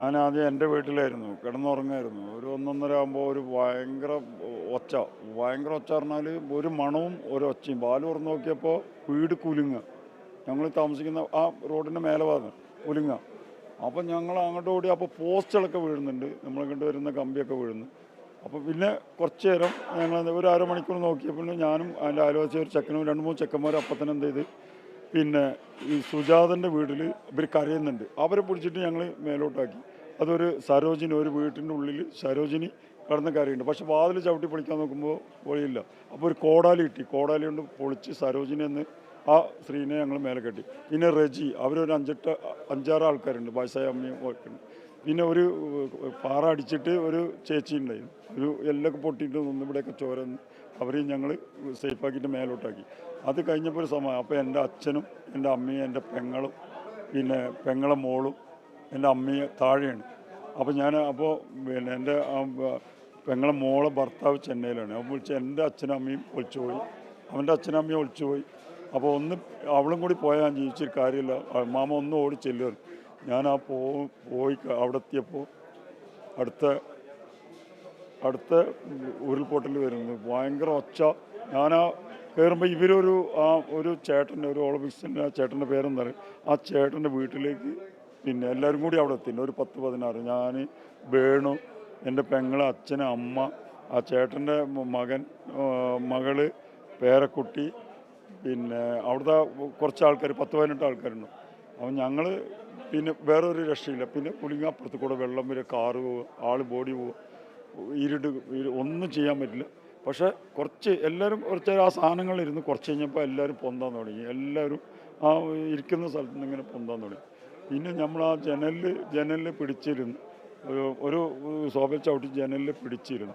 ഞാൻ ആദ്യം എന്റെ വീട്ടിലായിരുന്നു. കിടന്നുറങ്ങായിരുന്നു. ഒരു ഒന്നൊന്നര ആകുമ്പോൾ ഒരു ഭയങ്കര ഒച്ച. ഭയങ്കര ഒച്ച പറഞ്ഞാൽ ഒരു മണവും ഒരു ഒച്ചയും. പാൽ തുറന്നു നോക്കിയപ്പോൾ വീട് കുലുങ്ങുക. ഞങ്ങൾ താമസിക്കുന്ന ആ റോഡിന്റെ മേലെ ഭാഗം കുലുങ്ങുക. അപ്പം ഞങ്ങൾ അങ്ങോട്ട് ഓടി അപ്പോൾ പോസ്റ്റുകളൊക്കെ വീഴുന്നുണ്ട്. നമ്മൾ ഇങ്ങോട്ട് വരുന്ന കമ്പിയൊക്കെ വീഴുന്നു. അപ്പോൾ പിന്നെ കുറച്ച് നേരം ഞങ്ങൾ ഒരു അരമണിക്കൂർ നോക്കിയപ്പോൾ ഞാനും അതിന്റെ ആലോചിച്ച ഒരു ചെക്കനും രണ്ട് മൂന്ന് ചെക്കന്മാരും അപ്പം എന്ത് ചെയ്ത് പിന്നെ ഈ സുജാതന്റെ വീട്ടിൽ ഇവർ കരയുന്നുണ്ട്. അവരെ പിടിച്ചിട്ട് ഞങ്ങൾ മേലോട്ടാക്കി. അതൊരു സരോജിനി ഒരു വീട്ടിന്റെ ഉള്ളിൽ സരോജിനി കടന്ന് കരയുണ്ട് പക്ഷെ വാതിൽ ചവിട്ടി പൊളിക്കാൻ നോക്കുമ്പോൾ വഴിയില്ല. അപ്പോൾ ഒരു കോടാലി കിട്ടി. കോടാലി കൊണ്ട് പൊളിച്ച് സരോജിനി എന്ന് ആ സ്ത്രീനെ ഞങ്ങൾ മേലെ കെട്ടി. പിന്നെ റെജി. അവരൊരു അഞ്ചെട്ട് അഞ്ചാറ് ആൾക്കാരുണ്ട്. വയസ്സായ അമ്മയും ഒക്കെ ഉണ്ട് പിന്നെ ഒരു പാറ അടിച്ചിട്ട് ഒരു ചേച്ചി ഉണ്ടായിരുന്നു. ഒരു എല്ലൊക്കെ പൊട്ടിയിട്ട് നിന്ന് ഇവിടെയൊക്കെ ചോരന്ന് അവരെയും ഞങ്ങൾ സേഫാക്കിയിട്ട് മേലോട്ടാക്കി. അത് കഴിഞ്ഞപ്പോൾ ഒരു സമയം അപ്പോൾ എന്റെ അച്ഛനും എന്റെ അമ്മയും എന്റെ പെങ്ങളും പിന്നെ പെങ്ങളെ മോളും എന്റെ അമ്മയും താഴെയാണ്. അപ്പോൾ ഞാൻ അപ്പോൾ പിന്നെ എന്റെ പെങ്ങളെ മോളെ ഭർത്താവ് ചെന്നൈയിലാണ്. അപ്പോൾ വിളിച്ച് എന്റെ അച്ഛനും അമ്മയും ഒളിച്ചു പോയി. അവന്റെ അച്ഛനും അമ്മയും ഒളിച്ചു പോയി. അപ്പോൾ ഒന്ന് അവളും കൂടി പോയാൽ ജീവിച്ചൊരു കാര്യമില്ല. മാമ ഒന്ന് ഓടി ചെല്ലുകയാണ് ഞാൻ ആ പോയി അവിടെ എത്തിയപ്പോൾ അടുത്ത അടുത്ത ഉരുൾപൊട്ടൽ വരുന്നത്. ഭയങ്കര ഒച്ച. ഞാൻ ആ കയറുമ്പോൾ ഇവരൊരു ആ ഒരു ചേട്ടന്റെ ഒരു ഓളബിക്സിന്റെ ആ ചേട്ടന്റെ പേരെന്താ പറയുക ആ ചേട്ടന്റെ വീട്ടിലേക്ക് പിന്നെ എല്ലാവരും കൂടി അവിടെ എത്തി. ഒരു പത്ത് പതിനാറ്. ഞാൻ വേണു എന്റെ പെങ്ങൾ അച്ഛൻ അമ്മ ആ ചേട്ടന്റെ മകൻ മകൾ പേരക്കുട്ടി പിന്നെ അവിടുത്തെ കുറച്ച് ആൾക്കാർ പത്ത് പതിനെട്ട് ആൾക്കാരുണ്ട്. അപ്പം ഞങ്ങൾ പിന്നെ വേറൊരു രക്ഷയില്ല. പിന്നെ പുളിങ്ങ അപ്പുറത്ത് കൂടെ വെള്ളം വരെ കാറ് പോവുക ആൾ ബോഡി പോവുക ഇരുട്ട് ഒന്നും ചെയ്യാൻ പറ്റില്ല. പക്ഷേ കുറച്ച് എല്ലാവരും കുറച്ച് ആ സാധനങ്ങളിരുന്ന് കുറച്ച് കഴിഞ്ഞപ്പോൾ എല്ലാവരും പൊന്താൻ തുടങ്ങി. എല്ലാവരും ആ ഇരിക്കുന്ന സ്ഥലത്ത് നിന്ന് ഇങ്ങനെ പൊന്താൻ തുടങ്ങി. പിന്നെ നമ്മൾ ആ ജനലിൽ ജനലിൽ പിടിച്ചിരുന്നു. ഒരു ഒരു സോഫയിൽ ചവിട്ടി ജനലിൽ പിടിച്ചിരുന്നു.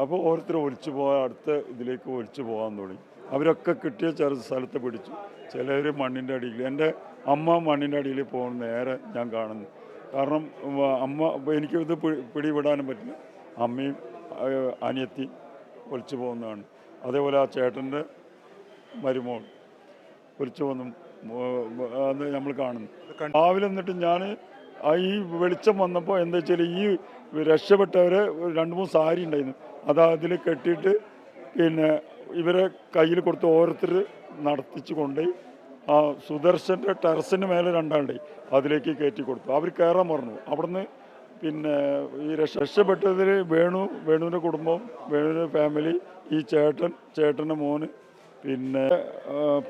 അപ്പോൾ ഓരോരുത്തർ ഒലിച്ചു പോയ അടുത്ത ഇതിലേക്ക് ഒലിച്ചു പോകാൻ തുടങ്ങി. അവരൊക്കെ കിട്ടിയ ചെറു സ്ഥലത്ത് പിടിച്ചു. ചിലർ മണ്ണിന്റെ അടിയിൽ എന്റെ അമ്മ മണ്ണിന്റെ അടിയിൽ പോകുന്ന നേരെ ഞാൻ കാണുന്നു. കാരണം അമ്മ എനിക്കിത് എനിക്ക് ഇത് പി- പിടിവിടാനും പറ്റില്ല. അമ്മയും അനിയത്തി ഒലിച്ചു പോകുന്നതാണ്. അതേപോലെ ആ ചേട്ടന്റെ മരുമോൾ ഒലിച്ചു പോകുന്നു അത് നമ്മൾ കാണുന്നു. രാവിലെ എന്നിട്ട് ഞാൻ ഈ വെളിച്ചം വന്നപ്പോൾ എന്താ വെച്ചാൽ ഈ രക്ഷപ്പെട്ടവരെ ഒരു രണ്ട് മൂന്ന് സാരി ഉണ്ടായിരുന്നു. അത് അതിൽ കെട്ടിയിട്ട് പിന്നെ ഇവരെ കയ്യിൽ കൊടുത്ത് ഓരോരുത്തർ നടത്തിച്ചു കൊണ്ടുപോയി ആ സുദർശന്റെ ടെറസിന് മേലെ രണ്ടാളുണ്ടായി അതിലേക്ക് കയറ്റി കൊടുത്തു. അവർ കയറാൻ പറഞ്ഞു അവിടുന്ന് പിന്നെ ഈ രക്ഷ രക്ഷപ്പെട്ടതിൽ വേണു വേണുവിന്റെ കുടുംബം വേണുവിന്റെ ഫാമിലി ഈ ചേട്ടൻ ചേട്ടന്റെ മോന് പിന്നെ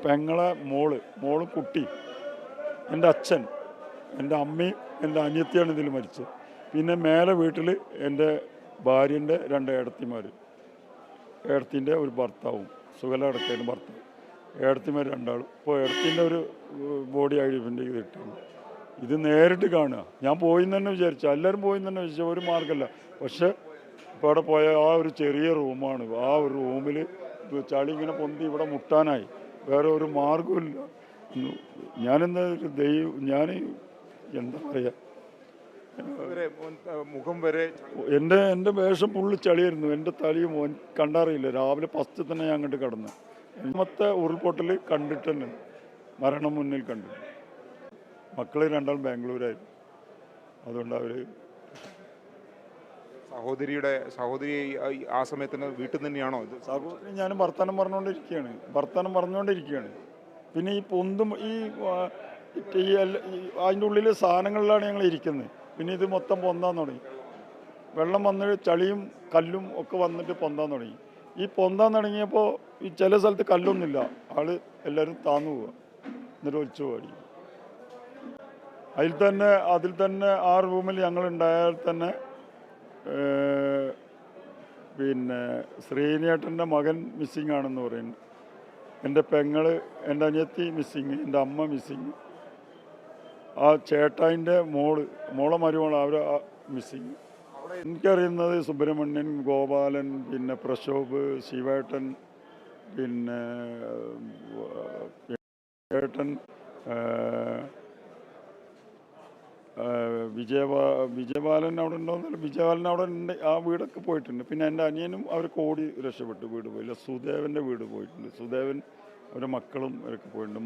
പെങ്ങളെ മോൾ മോളും കുട്ടി എന്റെ അച്ഛൻ എന്റെ അമ്മയും എന്റെ അനിയത്തിയാണ് ഇതിൽ മരിച്ചത്. പിന്നെ മേലെ വീട്ടിൽ എന്റെ ഭാര്യന്റെ രണ്ട് ഏടത്തിമാർ ഏടത്തിന്റെ ഒരു ഭർത്താവും സുഖല അടക്കേന്റെ ഭർത്താവ്. ഏടത്തിമാർ രണ്ടാളും. ഇപ്പോൾ ഏടത്തിന്റെ ഒരു ബോഡി ആയിട്ട് ചെയ്തിട്ടാണ് ഇത് നേരിട്ട് കാണുക. ഞാൻ പോയി തന്നെ വിചാരിച്ചു. എല്ലാവരും പോയി തന്നെ വിചാരിച്ചു. ഒരു മാർഗമല്ല പക്ഷെ ഇപ്പോൾ അവിടെ പോയ ആ ഒരു ചെറിയ റൂമാണ്. ആ ഒരു റൂമിൽ ചളി ഇങ്ങനെ പൊന്തി ഇവിടെ മുട്ടാനായി. വേറെ ഒരു മാർഗമില്ല ഞാനെന്താ ദൈവം ഞാൻ എന്താ പറയുക മുഖം വരെ എന്റെ എന്റെ വേഷം പുള്ളി ചളിയായിരുന്നു. എന്റെ തലയും കണ്ടാറിയില്ല കണ്ടറിയില്ല. രാവിലെ ഫസ്റ്റ് തന്നെ ഞാൻ അങ്ങോട്ട് കടന്നു. രണ്ടാമത്തെ ഉരുൾപൊട്ടൽ കണ്ടിട്ട് തന്നെ മരണം മുന്നിൽ കണ്ടു. മക്കൾ രണ്ടാളും ബാംഗ്ലൂരായിരുന്നു അതുകൊണ്ട് അവർ സഹോദരിയുടെ സഹോദരി ആ- സമയത്ത് സമയത്തിന് വീട്ടിൽ തന്നെയാണോ ഇത്? സഹോദരി ഞാനും വർത്തമാനം പറഞ്ഞുകൊണ്ടിരിക്കുകയാണ്. വർത്തമാനം പറഞ്ഞുകൊണ്ടിരിക്കുകയാണ്. പിന്നെ ഈ പൊന്തും ഈ അതിന്റെ ഉള്ളിൽ സാധനങ്ങളിലാണ് ഞങ്ങൾ ഇരിക്കുന്നത്. പിന്നെ ഇത് മൊത്തം പൊന്താൻ തുടങ്ങി. വെള്ളം വന്നിട്ട് ചളിയും കല്ലും ഒക്കെ വന്നിട്ട് പൊന്താൻ തുടങ്ങി. ഈ പൊന്താൻ തുടങ്ങിയപ്പോൾ ഈ ചില സ്ഥലത്ത് കല്ലൊന്നുമില്ല. ആൾ എല്ലാവരും താന്നു പോവുക എന്നിട്ട് ഒളിച്ചു പാടി. അതിൽ തന്നെ അതിൽ തന്നെ ആ റൂമിൽ ഞങ്ങൾ ഉണ്ടായാൽ തന്നെ പിന്നെ ശ്രീനേട്ടന്റെ മകൻ മിസ്സിങ് ആണെന്ന് പറയുന്നു. എന്റെ പെങ്ങൾ എന്റെ അനിയത്തി മിസ്സിങ് എന്റെ അമ്മ മിസ്സിങ് ആ ചേട്ടായിന്റെ മോൾ മോളെ മരുമോൾ അവർ മിസ്സിങ് എനിക്കറിയുന്നത് സുബ്രഹ്മണ്യൻ ഗോപാലൻ പിന്നെ പ്രശോഭ് ശിവേട്ടൻ പിന്നെ ഏട്ടൻ വിജയബാ വിജയബാലൻ അവിടെ ഉണ്ടോന്നല്ല വിജയബാലൻ അവിടെ ഉണ്ട് ആ വീടൊക്കെ പോയിട്ടുണ്ട്. പിന്നെ എന്റെ അനിയനും അവർക്ക് ഓടി രക്ഷപ്പെട്ടു വീട് പോയില്ല സുദേവന്റെ വീട് പോയിട്ടുണ്ട്. സുദേവൻ അവരുടെ മക്കളും അവരൊക്കെ പോയിട്ടുണ്ട്.